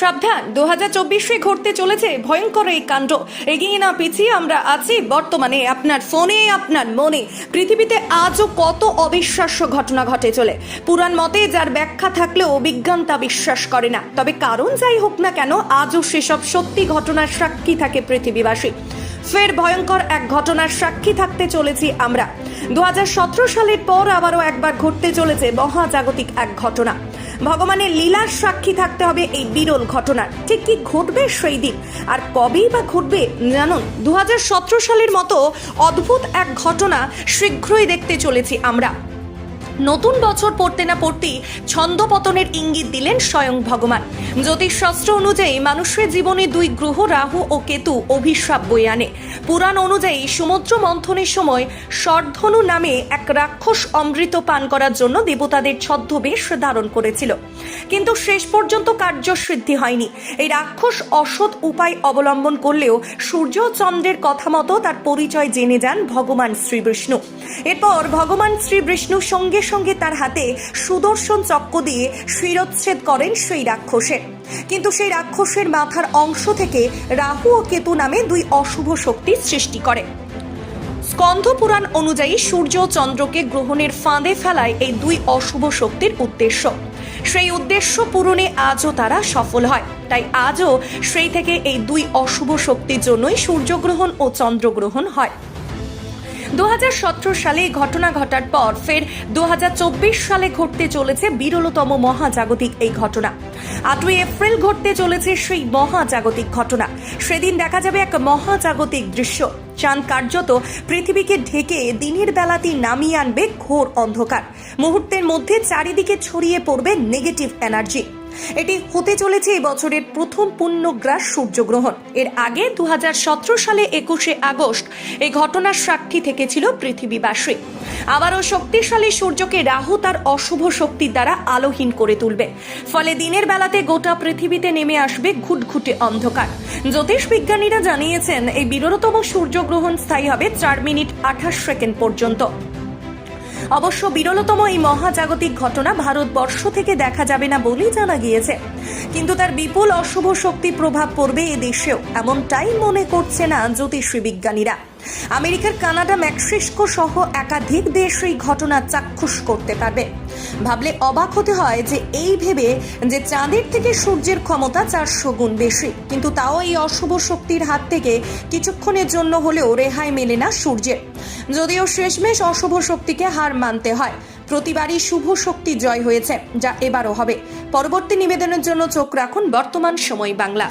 সাবধান। দু হাজার চব্বিশে ঘটতে চলেছে ভয়ঙ্কর এই কাণ্ড। এগিয়ে না পিছিয়ে আমরা আছি বর্তমানে আপনার ফোনে, আপনার মনে। পৃথিবীতে আজও কত অবিশ্বাস্য ঘটনা ঘটে চলে। পুরাণ মতে যার ব্যাখ্যা থাকলেও বিজ্ঞান তা বিশ্বাস করে না। তবে কারণ যাই হোক না কেন, আজও সেসব সত্যি ঘটনার সাক্ষী থাকে পৃথিবীবাসী। ফের ভয়ঙ্কর এক ঘটনার সাক্ষী থাকতে চলেছি আমরা। দু হাজার সতেরো সালের পর আবারও একবার ঘটতে চলেছে মহাজাগতিক এক ঘটনা। ভগবানের লীলার সাক্ষী থাকতে হবে এই বিরল ঘটনার। ঠিক কি ঘটবে সেই দিন? আর কবেই বা ঘটবে জানুন? দু হাজার সতেরো সালের মতো অদ্ভুত এক ঘটনা শীঘ্রই দেখতে চলেছি আমরা। নতুন বছর পড়তে না পড়তেই ছন্দপতনের ইঙ্গিত দিলেন স্বয়ং ভগবান। জ্যোতিষশাস্ত্র অনুযায়ী মানুষের জীবনে দুই গ্রহ, রাহু ও কেতু অভিশাপ বয়ে আনে। পুরাণ অনুযায়ী সমুদ্র মন্থনের সময় স্বর্ধনু নামে এক রাক্ষস অমৃত পান করার জন্য দেবতাদের ছদ্মবেশ ধারণ করেছিল। কিন্তু শেষ পর্যন্ত কার্যসিদ্ধি হয়নি। এই রাক্ষস অসৎ উপায় অবলম্বন করলেও সূর্য চন্দ্রের কথা মতো তার পরিচয় জেনে যান ভগবান শ্রীবিষ্ণু। এরপর ভগবান শ্রীবিষ্ণু সঙ্গে সঙ্গে তার হাতে সুদর্শন চক্র দিয়ে শিরচ্ছেদ করেন সেই রাক্ষসের কিন্তু সেই রাক্ষসের মাথার অংশ থেকে রাহু ও কেতু নামে দুই অশুভ শক্তির সৃষ্টি করে। স্কন্ধ পুরাণ অনুযায়ী সূর্য চন্দ্রকে গ্রহণের ফাঁদে ফেলায় এই দুই অশুভ শক্তির উদ্দেশ্য। সেই উদ্দেশ্য পূরণে আজও তারা সফল হয়। তাই আজও সেই থেকে এই দুই অশুভ শক্তির জন্যই সূর্যগ্রহণ ও চন্দ্রগ্রহণ হয়। দু হাজার সতেরো সালে এই ঘটনা ঘটার পর ফের দু হাজার চব্বিশ সালে ঘটতে চলেছে বিরলতম মহাজাগতিক এই ঘটনা। আটই এপ্রিল ঘটতে চলেছে সেই মহাজাগতিক ঘটনা। সেদিন দেখা যাবে এক মহাজাগতিক দৃশ্য। চাঁদ কার্যত পৃথিবীকে ঢেকে দিনের বেলাতেই নামিয়ে আনবে ঘোর অন্ধকার। মুহূর্তের মধ্যে চারিদিকে ছড়িয়ে পড়বে নেগেটিভ এনার্জি এটি হতে চলেছে এই বছরের প্রথম পূর্ণগ্রাস সূর্যগ্রহণ। এর আগে দুহাজার সতেরো সালে একুশে আগস্ট এই ঘটনার সাক্ষী থেকেছিল পৃথিবীবাসী। আবারও শক্তিশালী সূর্যকে রাহু তার অশুভ শক্তির দ্বারা আলোহীন করে তুলবে। ফলে দিনের বেলাতে গোটা পৃথিবীতে নেমে আসবে ঘুটঘুটে অন্ধকার। জ্যোতিষ বিজ্ঞানীরা জানিয়েছেন, এই বিরলতম সূর্যগ্রহণ স্থায়ী হবে চার মিনিট আঠাশ সেকেন্ড পর্যন্ত। অবশ্য বিরলতম এই মহাজাগতিক ঘটনা ভারতবর্ষ থেকে দেখা যাবে না বলেই জানা গিয়েছে। কিন্তু তার বিপুল অশুভ শক্তি প্রভাব পড়বে এ দেশেও, এমনটাই মনে করছে না জ্যোতিষী বিজ্ঞানীরা। আমেরিকার কানাডা মেক্সিকো সহ একাধিক দেশ এই ঘটনা চাক্ষুষ করতে পারবে। ভাবলে অবাক হতে হয় যে এই ভেবে যে চাঁদের থেকে সূর্যের ক্ষমতা চারশো গুণ বেশি, কিন্তু তাও এই অশুভ শক্তির হাত থেকে কিছুক্ষণের জন্য হলেও রেহাই মেলে না সূর্যের। যদিও শেষমেশ অশুভ শক্তিকে হার মানতে হয়। প্রতিবারই শুভ শক্তি জয় হয়েছে, যা এবারও হবে। পরবর্তী নিবেদনের জন্য চোখ রাখুন বর্তমান সময় বাংলা।